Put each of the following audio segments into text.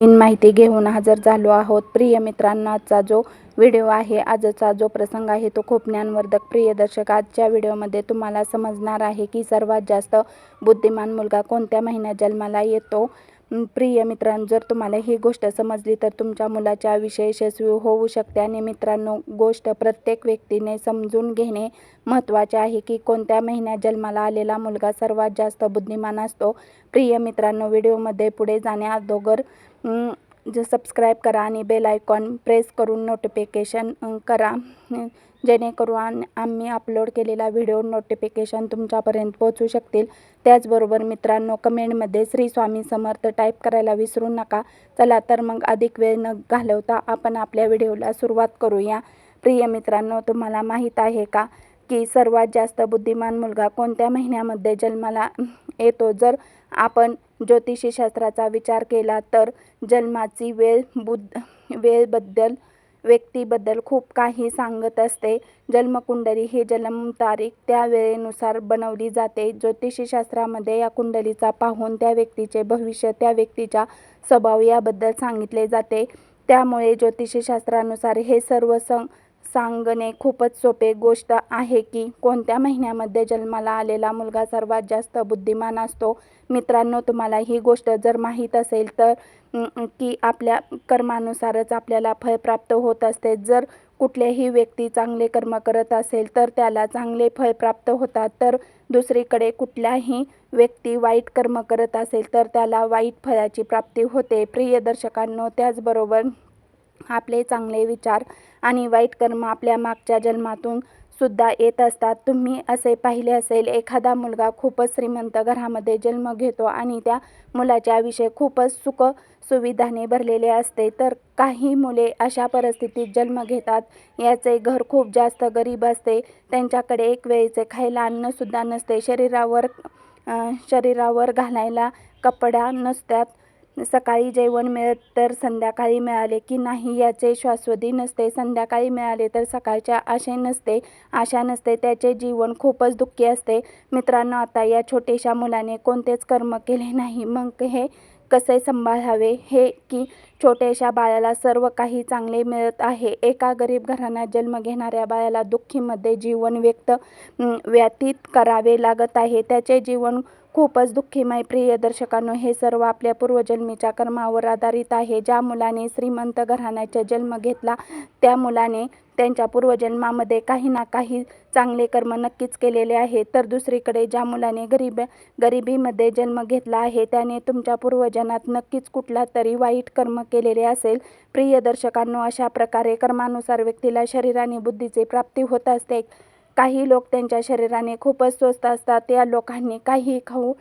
नवीन माहिती घेऊन हजर झालो आहोत. प्रिय मित्रांनो आजचा जो व्हिडिओ आहे आजचा जो प्रसंग आहे तो खूप ज्ञानवर्धक प्रिय दर्शक आजच्या व्हिडिओमध्ये तुम्हाला समजणार आहे की सर्वात जास्त बुद्धिमान मुलगा कोणत्या महिन्यात जन्माला येतो? प्रिय मित्रांनो जर तुम्हाला ही गोष्ट समजली तर तुमच्या मुलाच्या आयुष्य यशस्वी होऊ शकते. आणि मित्रांनो गोष्ट प्रत्येक व्यक्तीने समजून घेणे महत्त्वाचे आहे की कोणत्या महिन्यात जन्माला आलेला मुलगा सर्वात जास्त बुद्धिमान असतो. प्रिय मित्रांनो व्हिडिओमध्ये पुढे जाण्या अगोदर जे सबस्क्राईब करा आणि बेल आयकॉन प्रेस करून नोटिफिकेशन करा. जेणेकरून आम्ही अपलोड केलेला व्हिडिओ नोटिफिकेशन तुमच्यापर्यंत पोहोचू शकतील. त्याचबरोबर मित्रांनो कमेंटमध्ये श्री स्वामी समर्थ टाईप करायला विसरू नका. चला तर मग अधिक वेळ न घालवता आपण आपल्या व्हिडिओला सुरुवात करूया. प्रिय मित्रांनो तुम्हाला माहीत आहे का? की सर्वात जास्त बुद्धिमान मुलगा कोणत्या महिन्यामध्ये जन्माला येतो? जर आपण ज्योतिषशास्त्राचा विचार केला तर जन्माची वेळ बुद्ध वेळबद्दल व्यक्तीबद्दल खूप काही सांगत असते. जन्मकुंडली ही जन्मतारीख त्या वेळेनुसार बनवली जाते. ज्योतिषशास्त्रामध्ये या कुंडलीचा पाहून त्या व्यक्तीचे भविष्य त्या व्यक्तीच्या स्वभाव याबद्दल सांगितले जाते. त्यामुळे ज्योतिषशास्त्रानुसार हे सर्व सं सांगणे खूपच सोपे गोष्ट आहे की कोणत्या महिन्यामध्ये जन्माला आलेला मुलगा सर्वात जास्त बुद्धिमान असतो? मित्रांनो तुम्हाला ही गोष्ट जर माहीत असेल तर की आपल्या कर्मानुसारच आपल्याला फळ प्राप्त होत असते. जर कुठल्याही व्यक्ती चांगले कर्म करत असेल तर त्याला चांगले फळ प्राप्त होतात. तर दुसरीकडे कुठल्याही व्यक्ती वाईट कर्म करत असेल तर त्याला वाईट फळाची प्राप्ती होते. प्रिय दर्शकांनो त्याचबरोबर आपले चांगले विचार आणि वाईट कर्म आपल्या मागच्या जन्मातून सुद्धा येत असतात. तुम्ही असे पाहिले असेल एखादा मुलगा खूपच श्रीमंत घरामध्ये जन्म घेतो आणि त्या मुलाच्या विषय खूपच सुख सुविधाने भरलेले असते. तर काही मुले अशा परिस्थितीत जन्म घेतात. याचे घर खूप जास्त गरीब असते. त्यांच्याकडे एक वेळेचे खायला अन्नसुद्धा नसते. शरीरावर शरीरावर घालायला कपडा नसतात. सकाळी जेवण मिळत तर संध्याकाळी मिळाले की नाही याचे शाश्वती नसते. संध्याकाळी मिळाले तर सकाळच्या आशे नसते. आशा नसते त्याचे जीवन खूपच दुःखी असते. मित्रांनो आता या छोट्याशा मुलाने कोणतेच कर्म केले नाही. मग हे कसे सांभाळावे? हे की छोट्याशा बाळाला सर्व काही चांगले मिळत आहे. एका गरीब घराण्यात जन्म घेणाऱ्या बाळाला दुःखीमध्ये जीवन व्यक्त व्यतीत करावे लागत आहे. त्याचे जीवन खूपच दुःखीमय. प्रिय दर्शकांनो हे सर्व आपल्या पूर्वजन्मीच्या कर्मावर आधारित आहे. ज्या मुलाने श्रीमंत घराण्याचा जन्म घेतला त्या मुलाने त्यांच्या पूर्वजन्मामध्ये काही ना काही चांगले कर्म नक्कीच केलेले आहे. तर दुसरीकडे ज्या मुलाने गरीब गरिबीमध्ये जन्म घेतला आहे त्याने तुमच्या पूर्वजनात नक्कीच कुठला तरी वाईट कर्म केलेले असेल. प्रिय दर्शकांनो अशा प्रकारे कर्मानुसार व्यक्तीला शरीराने बुद्धीची प्राप्ती होत असते. काही लोक त्यांच्या शरीराने खूपच स्वस्त असतात. त्या लोकांनी काही खाऊ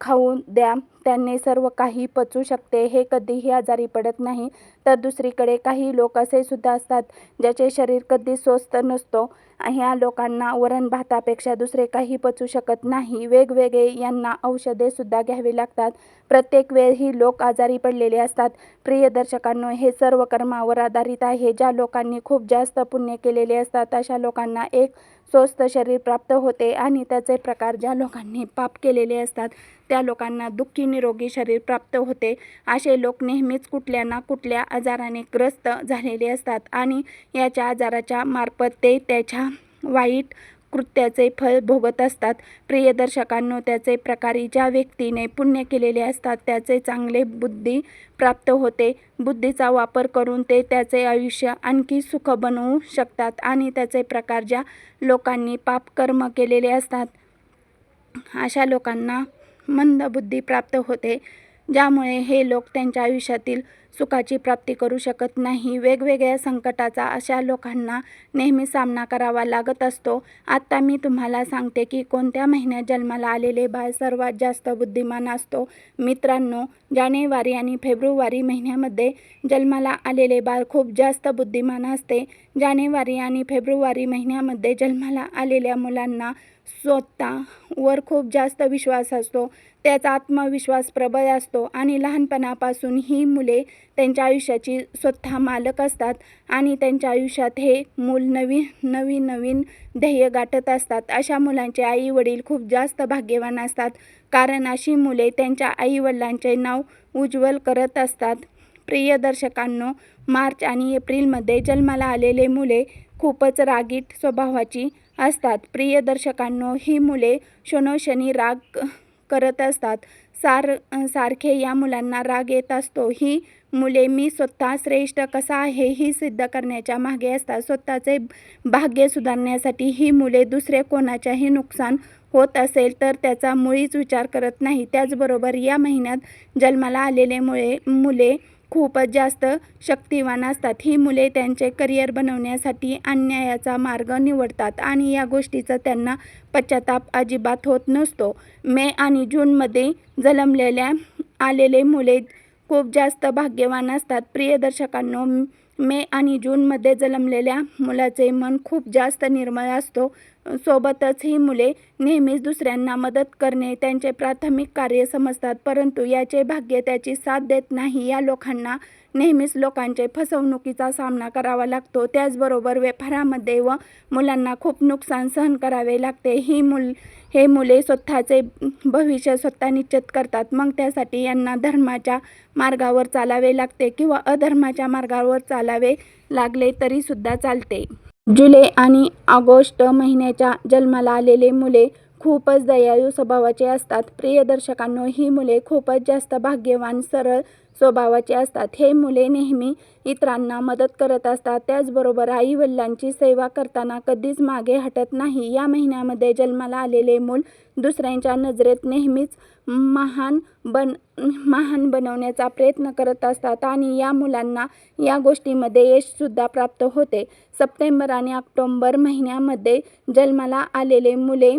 खाऊ द्या. त्यांनी सर्व काही पचू शकते. हे कधीही आजारी पडत नाही. तर दुसरीकडे काही लोक असे सुद्धा असतात ज्याचे शरीर कधी स्वस्थ नसतो. ह्या लोकांना वरण भातापेक्षा दुसरे काही पचू शकत नाही. वेगवेगळे यांना औषधे सुद्धा घ्यावी लागतात. प्रत्येक वेळ ही लोक आजारी पडलेले असतात. प्रिय दर्शकांनो हे सर्व कर्मावर आधारित आहे. ज्या लोकांनी खूप जास्त पुण्य केलेले असतात अशा लोकांना एक स्वस्थ शरीर प्राप्त होते आणि त्याचे प्रकार ज्या लोकांनी पाप केलेले असतात त्या लोकांना दुःखी निरोगी शरीर प्राप्त होते. असे लोक नेहमीच कुठल्या ना कुठल्या आजाराने ग्रस्त झालेले असतात आणि याच्या आजाराच्या मार्फत ते त्याच्या वाईट कृत्याचे फळ भोगत असतात. प्रिय दर्शकांनो त्याचे प्रकारे ज्या व्यक्तीने पुण्य केलेले असतात त्याचे चांगले बुद्धी प्राप्त होते. बुद्धीचा वापर करून ते त्याचे आयुष्य आणखी सुख बनवू शकतात आणि त्याचे प्रकार ज्या लोकांनी पापकर्म केलेले असतात अशा लोकांना मंदबुद्धी प्राप्त होते ज्यामुळे हे लोक त्यांच्या आयुष्यातील सुखाची प्राप्ती करू शकत नाही. वेगवेगळ्या संकटाचा अशा लोकांना नेहमी सामना करावा लागत असतो. आत्ता मी तुम्हाला सांगते की कोणत्या महिन्यात जन्माला आलेले बाळ सर्वात जास्त बुद्धिमान असतो? मित्रांनो जानेवारी आणि फेब्रुवारी महिन्यामध्ये जन्माला आलेले बाळ खूप जास्त बुद्धिमान असते. जानेवारी आणि फेब्रुवारी महिन्यामध्ये जन्माला आलेल्या मुलांना स्वतःवर खूप जास्त विश्वास असतो. त्याचा आत्मविश्वास प्रबळ असतो आणि लहानपणापासून ही मुले त्यांच्या आयुष्याची स्वतः मालक असतात आणि त्यांच्या आयुष्यात हे मूल नवीन नवीन नवीन ध्येय गाठत असतात. अशा मुलांचे आई वडील खूप जास्त भाग्यवान असतात कारण अशी मुले त्यांच्या आईवडिलांचे नाव उज्ज्वल करत असतात. प्रिय दर्शकांनो मार्च आणि एप्रिलमध्ये जन्माला आलेले मुले खूपच रागीट स्वभावाची असतात. प्रिय दर्शकांनो ही मुले शनोशनी राग करत असतात. सार सारखे या मुलांना राग येत असतो. ही मुले मी स्वतः श्रेष्ठ कसा आहे? ही सिद्ध करण्याच्या मागे असतात. स्वतःचे भाग्य सुधारण्यासाठी ही मुले दुसरे कोणाच्याही नुकसान होत असेल तर त्याचा मुळीच विचार करत नाही. त्याचबरोबर या महिन्यात जन्माला आलेले मुळे मुले खूपच जास्त शक्तिवान असतात. ही मुले त्यांचे करिअर बनवण्यासाठी अन्यायाचा मार्ग निवडतात आणि या गोष्टीचा त्यांना पश्चाताप अजिबात होत नसतो. मे आणि जूनमध्ये जन्मलेल्या आलेले मुले खूप जास्त भाग्यवान असतात. प्रिय दर्शकांनो मे आणि जूनमध्ये जन्मलेल्या मुलाचे मन खूप जास्त निर्मळ असतो. सोबतच ही मुले नेहमीच दुसऱ्यांना मदत करणे त्यांचे प्राथमिक कार्य समजतात परंतु याचे भाग्य त्याची साथ देत नाही. या लोकांना नेहमीच लोकांचे फसवणुकीचा सामना करावा लागतो. त्याचबरोबर व्यापारामध्ये व मुलांना खूप नुकसान सहन करावे लागते. ही मुल हे मुले स्वतःचे भविष्य स्वतः निश्चित करतात. मग त्यासाठी यांना धर्माच्या मार्गावर चालावे लागते किंवा अधर्माच्या मार्गावर चालावे लागले तरीसुद्धा चालते. जुलै आणि ऑगस्ट महिन्याच्या जन्माला आलेले मुले खूपच दयाळू स्वभावाचे असतात. प्रिय दर्शकांनो ही मुले खूपच जास्त भाग्यवान सरळ स्वभावाचे असतात. हे मुले नेहमी इतरांना मदत करत असतात. त्याचबरोबर आई वडिलांची सेवा करताना कधीच मागे हटत नाही. या महिन्यामध्ये जन्माला आलेले मूल दुसऱ्यांच्या नजरेत नेहमीच महान बन महान बनवण्याचा प्रयत्न करत असतात आणि या मुलांना या गोष्टीमध्ये यशसुद्धा प्राप्त होते. सप्टेंबर आणि ऑक्टोंबर महिन्यामध्ये जन्माला आलेले मुले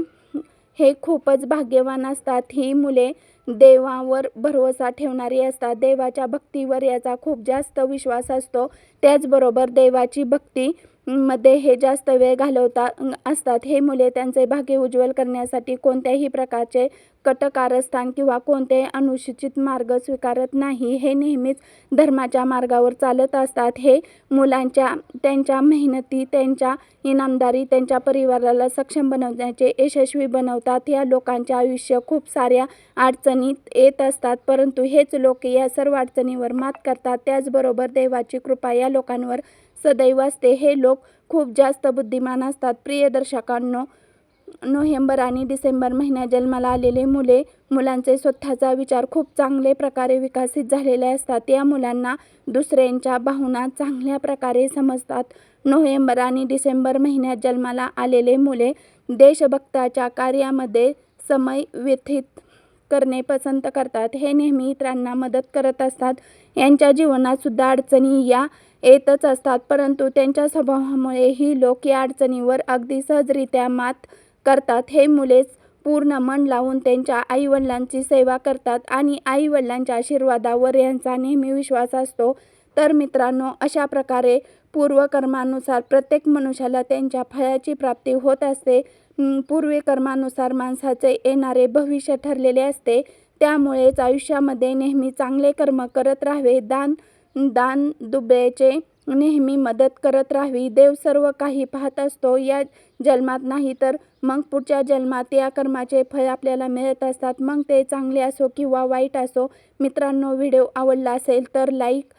हे खूपच भाग्यवान असतात. ही मुले देवावर भरवसा ठेवणारी असतात. देवाच्या भक्तीवर याचा खूप जास्त विश्वास असतो. त्याचबरोबर देवाची भक्ती मध्ये हे जास्त वेळ घालवता असतात. हे मुले त्यांचे भाग्य उज्ज्वल करण्यासाठी कोणत्याही प्रकारचे कटकारस्थान किंवा कोणतेही अनुसूचित मार्ग स्वीकारत नाही. हे नेहमीच धर्माच्या मार्गावर चालत असतात. हे मुलांच्या त्यांच्या मेहनती त्यांच्या इनामदारी त्यांच्या परिवाराला सक्षम बनवण्याचे यशस्वी बनवतात. या लोकांचे आयुष्य खूप साऱ्या अडचणीत येत असतात परंतु हेच लोक या सर्व अडचणीवर मात करतात. त्याचबरोबर देवाची कृपा या लोकांवर सदैव असते. हे लोक खूप जास्त बुद्धिमान असतात. प्रिय दर्शकांनो नोव्हेंबर आणि डिसेंबर महिन्यात जन्माला आलेले मुले मुलांचे स्वतःचा विचार खूप चांगले प्रकारे विकसित झालेले असतात. या मुलांना दुसऱ्यांच्या भावना चांगल्या प्रकारे समजतात. नोव्हेंबर आणि डिसेंबर महिन्यात जन्माला आलेले मुले देशभक्ताच्या कार्यामध्ये समय व्यथित करणे पसंत करतात. हे नेहमी इतरांना मदत करत असतात. यांच्या जीवनात सुद्धा अडचणी या येतच असतात. परंतु त्यांच्या स्वभावामुळे ही लोक या अडचणीवर अगदी सहजरित्या मात करतात. हे मुलेच पूर्ण मन लावून त्यांच्या आईवडिलांची सेवा करतात आणि आईवडिलांच्या आशीर्वादावर यांचा नेहमी विश्वास असतो. तर मित्रांनो अशा प्रकारे पूर्वकर्मानुसार प्रत्येक मनुष्याला त्यांच्या फळाची प्राप्ती होत असते. पूर्वकर्मानुसार माणसाचे येणारे भविष्य ठरलेले असते. त्यामुळेच आयुष्यामध्ये नेहमी चांगले कर्म करत राहावे. दान दान दुबळ्याचे नेहमी मदत करत राहावी. देव सर्व काही पाहत असतो. या जन्मात नाही तर मग पुढच्या जन्मात या कर्माचे फळ आपल्याला मिळत असतात. मग ते चांगले असो किंवा वाईट असो मित्रांनो व्हिडिओ आवडला असेल तर लाईक